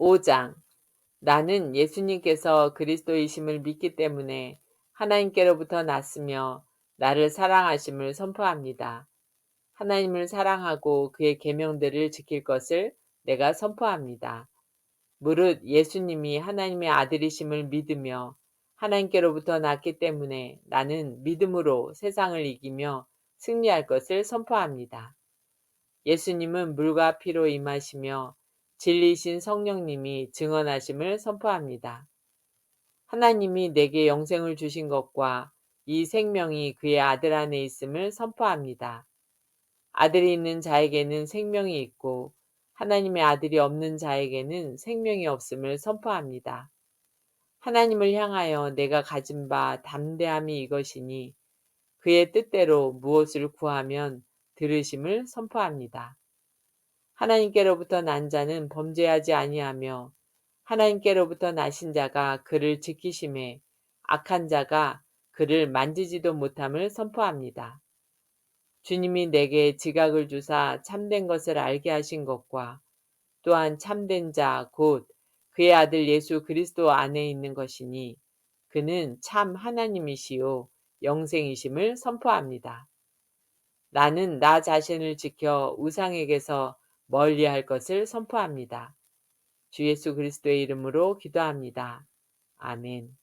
5장 나는 예수님께서 그리스도이심을 믿기 때문에 하나님께로부터 났으며 나를 사랑하심을 선포합니다. 하나님을 사랑하고 그의 계명들을 지킬 것을 내가 선포합니다. 무릇 예수님이 하나님의 아들이심을 믿으며 하나님께로부터 났기 때문에 나는 믿음으로 세상을 이기며 승리할 것을 선포합니다. 예수님은 물과 피로 임하시며 진리신 성령님이 증언하심을 선포합니다. 하나님이 내게 영생을 주신 것과 이 생명이 그의 아들 안에 있음을 선포합니다. 아들이 있는 자에게는 생명이 있고 하나님의 아들이 없는 자에게는 생명이 없음을 선포합니다. 하나님을 향하여 내가 가진 바 담대함이 이것이니 그의 뜻대로 무엇을 구하면 들으심을 선포합니다. 하나님께로부터 난 자는 범죄하지 아니하며 하나님께로부터 나신 자가 그를 지키심에 악한 자가 그를 만지지도 못함을 선포합니다. 주님이 내게 지각을 주사 참된 것을 알게 하신 것과 또한 참된 자, 곧 그의 아들 예수 그리스도 안에 있는 것이니 그는 참 하나님이시요 영생이심을 선포합니다. 나는 나 자신을 지켜 우상에게서 멀리 할 것을 선포합니다. 주 예수 그리스도의 이름으로 기도합니다. 아멘.